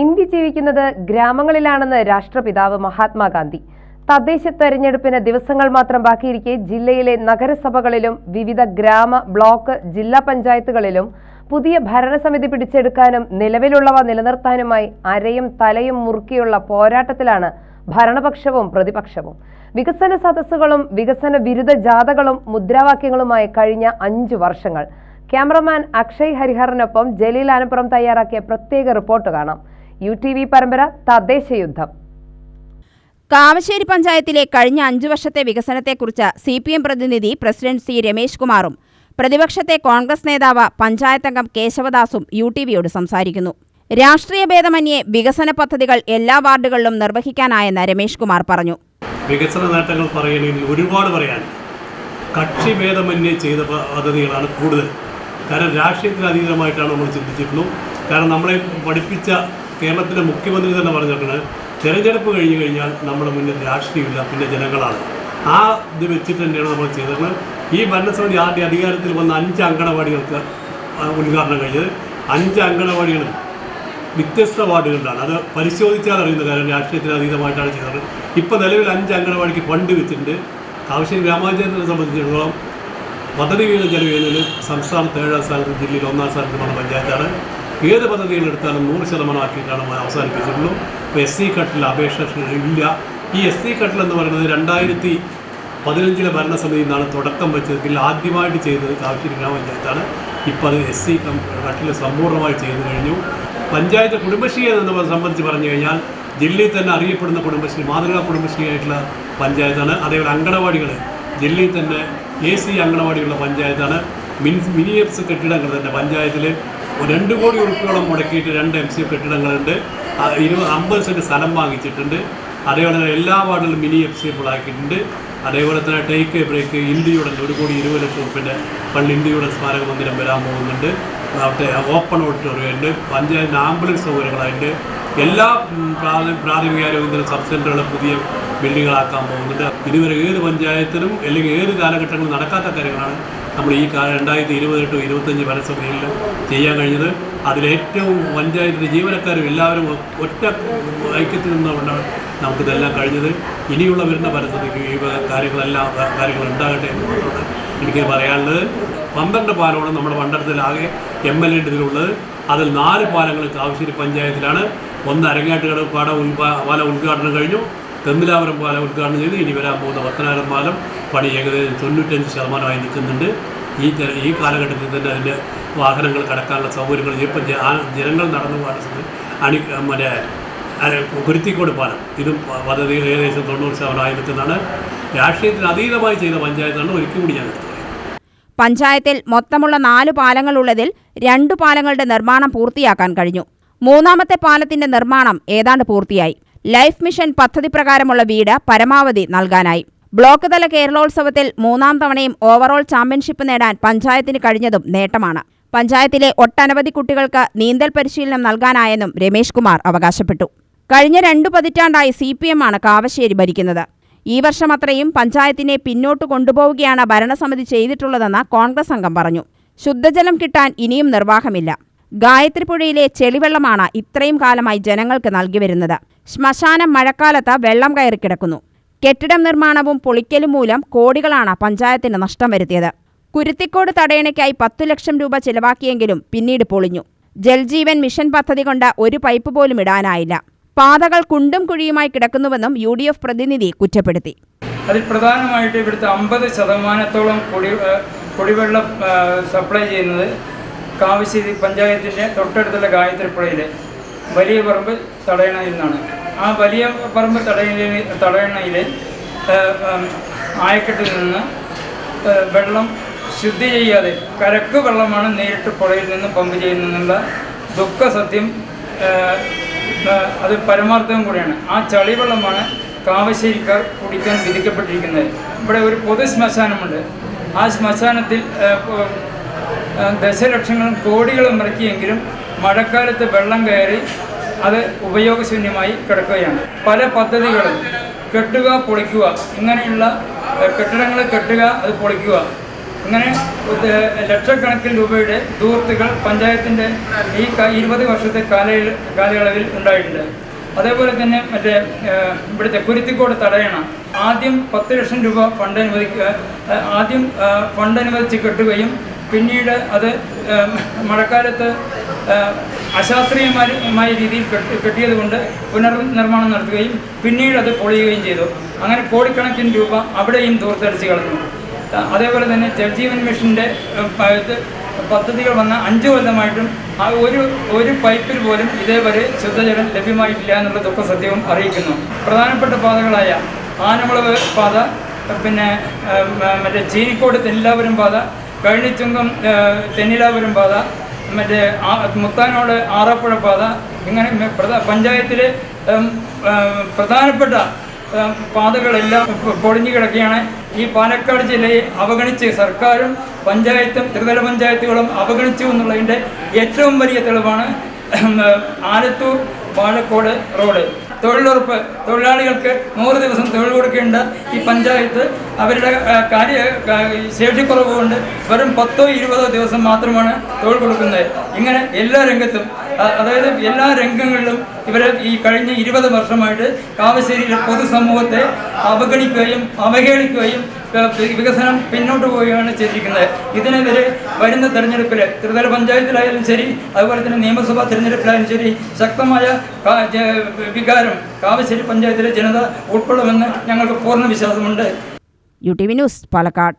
India ജീവിക്കുന്നത് ഗ്രാമങ്ങളിലാണെന്ന് രാഷ്ട്രപിതാവ് മഹാത്മാഗാന്ധി. തദ്ദേശ തെരഞ്ഞെടുപ്പിന് ദിവസങ്ങൾ മാത്രം ബാക്കിയിരിക്കെ ജില്ലയിലെ നഗരസഭകളിലും വിവിധ ഗ്രാമ ബ്ലോക്ക് ജില്ലാ പഞ്ചായത്തുകളിലും പുതിയ ഭരണസമിതി പിടിച്ചെടുക്കാനും നിലവിലുള്ളവ നിലനിർത്താനുമായി അരയും തലയും മുറുക്കിയുള്ള പോരാട്ടത്തിലാണ് ഭരണപക്ഷവും പ്രതിപക്ഷവും. വികസന സദസ്സുകളും വികസന വിരുദ്ധ ജാഥകളും മുദ്രാവാക്യങ്ങളുമായി കഴിഞ്ഞ അഞ്ചു വർഷങ്ങൾ. ക്യാമറമാൻ അക്ഷയ് ഹരിഹറിനൊപ്പം ജലീൽ ആനപ്പുറം തയ്യാറാക്കിയ പ്രത്യേക റിപ്പോർട്ട് കാണാം. യു ടി വി പരമ്പര തദ്ദേശ യുദ്ധം. കാവശ്ശേരി പഞ്ചായത്തിലെ കഴിഞ്ഞ അഞ്ചു വർഷത്തെ വികസനത്തെക്കുറിച്ച് സി പി എം പ്രതിനിധി പ്രസിഡന്റ് സി രമേശ് കുമാറും പ്രതിപക്ഷത്തെ കോൺഗ്രസ് നേതാവ് പഞ്ചായത്തംഗം കേശവദാസും യു ടി വിയോട് സംസാരിക്കുന്നു. രാഷ്ട്രീയ ഭേദമന്യേ വികസന പദ്ധതികൾ എല്ലാ വാർഡുകളിലും നിർവഹിക്കാനായെന്ന് രമേശ് കുമാർ പറഞ്ഞു. വികസന നേട്ടങ്ങൾ പറയുകയാണെങ്കിൽ ഒരുപാട് പറയാൻ കക്ഷി ഭേദമന്യേ ചെയ്ത പദ്ധതികളാണ് കൂടുതൽ. കാരണം രാഷ്ട്രീയത്തിന് അതീതമായിട്ടാണ് നമ്മൾ ചിന്തിച്ചിട്ടുള്ളൂ കാരണം നമ്മളെ പഠിപ്പിച്ച കേരളത്തിലെ മുഖ്യമന്ത്രി തന്നെ പറഞ്ഞിട്ടുണ്ട് തിരഞ്ഞെടുപ്പ് കഴിഞ്ഞു കഴിഞ്ഞാൽ നമ്മുടെ മുന്നിൽ രാഷ്ട്രീയമില്ല പിന്നെ ജനങ്ങളാണ്. ആ ഇത് വെച്ചിട്ട് തന്നെയാണ് നമ്മൾ ചെയ്തിരുന്നത് ഈ ഭരണസമിതി ആദ്യ അധികാരത്തിൽ വന്ന അഞ്ച് അങ്കണവാടികൾക്ക് ഉദ്ഘാടനം കഴിഞ്ഞത്. അഞ്ച് അങ്കണവാടികളും വ്യത്യസ്ത വാർഡുകളിലാണ്. അത് പരിശോധിച്ചാൽ അറിയുന്ന കാര്യം രാഷ്ട്രീയത്തിന് അതീതമായിട്ടാണ് ചെയ്തത്. ഇപ്പോൾ നിലവിൽ അഞ്ച് അങ്കണവാടിക്ക് ഫണ്ട് വെച്ചിട്ടുണ്ട്. കാവശ്ശേരി ഗ്രാമപഞ്ചായത്തിനെ സംബന്ധിച്ചിടത്തോളം പദ്ധതി വീതം ചെലവ് സംസ്ഥാനത്ത് ഏഴാം സ്ഥാനത്ത് ജില്ലയിൽ ഒന്നാം സ്ഥാനത്തുമാണ് പഞ്ചായത്താണ്. ഏത് പദ്ധതികൾ എടുത്താലും നൂറ് ശതമാനമാക്കിയിട്ടാണ് അവസാനിപ്പിച്ചിട്ടുള്ളൂ. ഇപ്പോൾ എസ് സി കട്ടിൽ അപേക്ഷ ഇല്ല. ഈ എസ് സി കട്ടിൽ എന്ന് പറയുന്നത് രണ്ടായിരത്തി പതിനഞ്ചിലെ ഭരണസമിതി നിന്നാണ് തുടക്കം വെച്ചത്. ഇതിൽ ആദ്യമായിട്ട് ചെയ്തത് കാവശ്ശേരി ഗ്രാമപഞ്ചായത്താണ്. ഇപ്പോൾ അത് എസ് സി കട്ടിൽ സമ്പൂർണമായി ചെയ്തു കഴിഞ്ഞു. പഞ്ചായത്ത് കുടുംബശ്രീ എന്ന് സംബന്ധിച്ച് പറഞ്ഞു കഴിഞ്ഞാൽ ജില്ലയിൽ തന്നെ അറിയപ്പെടുന്ന കുടുംബശ്രീ മാതൃകാ കുടുംബശ്രീ ആയിട്ടുള്ള പഞ്ചായത്താണ്. അതേപോലെ അങ്കണവാടികൾ ജില്ലയിൽ തന്നെ എ സി അങ്കണവാടിയുള്ള പഞ്ചായത്താണ്. മിനി മിനിയപ്സ് കെട്ടിടങ്ങൾ തന്നെ പഞ്ചായത്തിൽ രണ്ട് കോടി ഉറുപ്പിയോളം മുടക്കിയിട്ട് രണ്ട് എം സി കെട്ടിടങ്ങളുണ്ട്. ഇരുപത് അമ്പത് സെന്റ് സ്ഥലം വാങ്ങിച്ചിട്ടുണ്ട്. അതേപോലെ തന്നെ എല്ലാ വാർഡിലും മിനി എഫ് സി ആക്കിയിട്ടുണ്ട്. അതേപോലെ തന്നെ ടേക്ക് ബ്രേക്ക് ഇന്ത്യയുടെ ഒരു കോടി ഇരുപത് ലക്ഷം ഉറുപ്പിന്റെ പള്ളി ഇന്ത്യയുടെ സ്മാരക മന്ദിരം വരാൻ പോകുന്നുണ്ട്. അവിടെ ഓപ്പൺ ഓഡിറ്റോറിയം ഉണ്ട്. പഞ്ചായത്തിന് ആംബുലൻസ് സൗകര്യങ്ങളായിട്ട് എല്ലാ പ്രാഥമിക ആരോഗ്യ സബ് സെന്ററുകൾ പുതിയ ബിൽഡിങ്ങുകളാക്കാൻ പോകുന്നുണ്ട്. ഇതുവരെ ഏത് പഞ്ചായത്തിലും അല്ലെങ്കിൽ ഏത് കാലഘട്ടങ്ങളിലും നടക്കാത്ത കാര്യങ്ങളാണ് നമ്മൾ ഈ രണ്ടായിരത്തി ഇരുപത് ടു ഇരുപത്തഞ്ച് ഭരണസഭയിൽ ചെയ്യാൻ കഴിഞ്ഞത് അതിലേറ്റവും പഞ്ചായത്തിലെ ജീവനക്കാരും എല്ലാവരും ഒറ്റ ഐക്യത്തിൽ നിന്നുകൊണ്ടാണ് നമുക്കിതെല്ലാം കഴിഞ്ഞത്. ഇനിയുള്ള വരുന്ന ഭരണസഭയ്ക്ക് ഈ കാര്യങ്ങളെല്ലാം കാര്യങ്ങൾ ഉണ്ടാകട്ടെ എന്ന് എനിക്ക് പറയാനുള്ളത്. പന്ത്രണ്ട് പാലമാണ് നമ്മുടെ മണ്ഡലത്തിലാകെ എം എൽ എന്റെ ഇതിലുള്ളത്. അതിൽ നാല് പാലങ്ങൾ കാവശ്ശേരി പഞ്ചായത്തിലാണ്. ഒന്ന് അരങ്ങാട്ടുകട പാടം ഉൽപാ പാലം ഉദ്ഘാടനം കഴിഞ്ഞു. തെന്നിലാപുരം പാലം ഉദ്ഘാടനം ചെയ്തു. ഇനി വരാൻ പോകുന്ന പത്തനാപുരം പാലം. പണി ഏകദേശം തൊണ്ണൂറ്റഞ്ച് ശതമാനമായി നിൽക്കുന്നുണ്ട്. ഈ ജന ഈ കാലഘട്ടത്തിൽ തന്നെ അതിന്റെ വാഹനങ്ങൾ കടക്കാനുള്ള സൗകര്യങ്ങൾ ഇപ്പം ജനങ്ങൾ നടന്നു പാടുന്നത് അണി മറ്റേ കുരുത്തിക്കോട് പാലം. ഇതും പദ്ധതി ഏകദേശം തൊണ്ണൂറ് ശതമാനമായി നിൽക്കുന്നതാണ്. രാഷ്ട്രീയത്തിന് അതീതമായി ചെയ്ത പഞ്ചായത്താണ് ഒരിക്കൽ കൂടി ഞാൻ പഞ്ചായത്തിൽ മൊത്തമുള്ള നാല് പാലങ്ങളുള്ളതിൽ രണ്ടു പാലങ്ങളുടെ നിർമ്മാണം പൂർത്തിയാക്കാൻ കഴിഞ്ഞു. മൂന്നാമത്തെ പാലത്തിന്റെ നിർമ്മാണം ഏതാണ്ട് പൂർത്തിയായി. ലൈഫ് മിഷൻ പദ്ധതി പ്രകാരമുള്ള വീട് പരമാവധി നൽകാനായി. ബ്ലോക്ക് തല കേരളോത്സവത്തിൽ മൂന്നാം തവണയും ഓവറോൾ ചാമ്പ്യൻഷിപ്പ് നേടാൻ പഞ്ചായത്തിന് കഴിഞ്ഞതും നേട്ടമാണ്. പഞ്ചായത്തിലെ ഒട്ടനവധി കുട്ടികൾക്ക് നീന്തൽ പരിശീലനം നൽകാനായെന്നും രമേശ് കുമാർ അവകാശപ്പെട്ടു. കഴിഞ്ഞ രണ്ടു പതിറ്റാണ്ടായി സി പി എം ആണ് കാവശ്ശേരി ഭരിക്കുന്നത്. ഈ വർഷം അത്രയും പഞ്ചായത്തിനെ പിന്നോട്ട് കൊണ്ടുപോവുകയാണ് ഭരണസമിതി ചെയ്തിട്ടുള്ളതെന്ന് കോൺഗ്രസ് അംഗം പറഞ്ഞു. ശുദ്ധജലം കിട്ടാൻ ഇനിയും നിർവാഹമില്ല. ഗായത്രിപ്പുഴയിലെ ചെളിവെള്ളമാണ് ഇത്രയും കാലമായി ജനങ്ങൾക്ക് നൽകി വരുന്നത്. ശ്മശാനം മഴക്കാലത്ത് വെള്ളം കയറി കിടക്കുന്നു. കെട്ടിടം നിർമ്മാണവും പൊളിക്കലും മൂലം കോടികളാണ് പഞ്ചായത്തിന് നഷ്ടം വരുത്തിയത്. കുരുത്തിക്കോട് തടയണയ്ക്കായി പത്തു ലക്ഷം രൂപ ചെലവാക്കിയെങ്കിലും പിന്നീട് പൊളിഞ്ഞു. ജൽജീവൻ മിഷൻ പദ്ധതി കൊണ്ട് ഒരു പൈപ്പ് പോലും ഇടാനായില്ല. പാതകൾ കുണ്ടും കുഴിയുമായി കിടക്കുന്നുവെന്നും യു ഡി എഫ് പ്രതിനിധി കുറ്റപ്പെടുത്തി. അതിൽ പ്രധാനമായിട്ട് ഇവിടുത്തെ അമ്പത് ശതമാനത്തോളം കുടി കുടിവെള്ളം സപ്ലൈ ചെയ്യുന്നത് കാവശ്ശേരി പഞ്ചായത്തിന്റെ തൊട്ടടുത്തുള്ള ഗായത്രിപ്പുഴയിലെ വലിയ പറമ്പ് തടയണയിൽ നിന്നാണ്. ആ വലിയ പറമ്പ് തടയണയിൽ തടയണയിലെ ഏഹ്, ആയക്കെട്ടിൽ നിന്ന് വെള്ളം ശുദ്ധി ചെയ്യാതെ കരക്ക് വെള്ളമാണ് നേരിട്ട് പുഴയിൽ നിന്ന് പമ്പ് ചെയ്യുന്നതെന്നുള്ള ദുഃഖ സത്യം ഏഹ്, ഏഹ്, അത് പരമാർത്ഥവും കൂടിയാണ്. ആ ചളിവെള്ളമാണ് കാവശ്ശേരിക്കാർ കുടിക്കാൻ വിധിക്കപ്പെട്ടിരിക്കുന്നത്. ഇവിടെ ഒരു പൊതു ശ്മശാനമുണ്ട്. ആ ശ്മശാനത്തിൽ ദശലക്ഷങ്ങളും കോടികളും ഇറക്കിയെങ്കിലും മഴക്കാലത്ത് വെള്ളം കയറി അത് ഉപയോഗശൂന്യമായി കിടക്കുകയാണ്. പല പദ്ധതികളും കെട്ടുക പൊളിക്കുക ഇങ്ങനെയുള്ള കെട്ടിടങ്ങൾ കെട്ടുക അത് പൊളിക്കുക. അങ്ങനെ ലക്ഷക്കണക്കിന് രൂപയുടെ ദൂർത്തുകൾ പഞ്ചായത്തിന്റെ ഈ ഇരുപത് വർഷത്തെ കാലയ കാലയളവിൽ ഉണ്ടായിട്ടുണ്ട്. അതേപോലെ തന്നെ മറ്റേ ഇവിടുത്തെ കുരുത്തിക്കോട് തടയണ ആദ്യം പത്ത് ലക്ഷം രൂപ ഫണ്ട് അനുവദിക്കുക ആദ്യം ഫണ്ട് അനുവദിച്ച് കെട്ടുകയും പിന്നീട് അത് മഴക്കാലത്ത് അശാസ്ത്രീയമായ രീതിയിൽ കെട്ടി കെട്ടിയത് കൊണ്ട് പുനർനിർമ്മാണം നടത്തുകയും പിന്നീട് അത് പൊളിയുകയും ചെയ്തു. അങ്ങനെ കോടിക്കണക്കിന് രൂപ അവിടെയും ദൂർത്തടിച്ച് കളഞ്ഞു. അതേപോലെ തന്നെ ജൽജീവൻ മിഷന്റെ പദ്ധതികൾ വന്ന അഞ്ച് കൊല്ലമായിട്ടും ആ ഒരു ഒരു പൈപ്പിൽ പോലും ഇതേവരെ ശുദ്ധജലം ലഭ്യമായിട്ടില്ല എന്നുള്ള ദുഃഖ സത്യവും അറിയിക്കുന്നു. പ്രധാനപ്പെട്ട പാതകളായ ആനമുളവ് പാത പിന്നെ മറ്റേ ചീനിക്കോട് തെല്ലാപുരം പാത കഴിഞ്ഞിച്ചുങ്കം തെന്നിലാപുരം പാത മറ്റേ മുത്താനോട് ആറാപ്പുഴ പാത ഇങ്ങനെ പഞ്ചായത്തിലെ പ്രധാനപ്പെട്ട പാതകളെല്ലാം പൊളിഞ്ഞു കിടക്കുകയാണ്. ഈ പാലക്കാട് ജില്ലയെ അവഗണിച്ച് സർക്കാരും പഞ്ചായത്തും ത്രിതല പഞ്ചായത്തുകളും അവഗണിച്ചു എന്നുള്ളതിന്റെ ഏറ്റവും വലിയ തെളിവാണ് ആലത്തൂർ പാലക്കോട് റോഡ്. തൊഴിലുറപ്പ് തൊഴിലാളികൾക്ക് നൂറ് ദിവസം തൊഴിൽ കൊടുക്കേണ്ട ഈ പഞ്ചായത്ത് അവരുടെ കാര്യ ശേഷിക്കുറവ് കൊണ്ട് വെറും പത്തോ ഇരുപതോ ദിവസം മാത്രമാണ് തൊഴിൽ കൊടുക്കുന്നത്. ഇങ്ങനെ എല്ലാ രംഗത്തും അതായത് എല്ലാ രംഗങ്ങളിലും ഇവരെ ഈ കഴിഞ്ഞ ഇരുപത് വർഷമായിട്ട് കാവശ്ശേരിയിലെ പൊതുസമൂഹത്തെ അവഗണിക്കുകയും അവഹേളിക്കുകയും വികസനം പിന്നോട്ട് പോവുകയാണ് ചെയ്തിരിക്കുന്നത്. ഇതിനെതിരെ വരുന്ന തെരഞ്ഞെടുപ്പിൽ ത്രിതല പഞ്ചായത്തിലായാലും ശരി അതുപോലെ തന്നെ നിയമസഭാ തെരഞ്ഞെടുപ്പിലായാലും ശരി ശക്തമായ വികാരം കാവശ്ശേരി പഞ്ചായത്തിലെ ജനത ഉൾക്കൊള്ളുമെന്ന് ഞങ്ങൾക്ക് പൂർണ വിശ്വാസമുണ്ട്. U T V news Palakkad.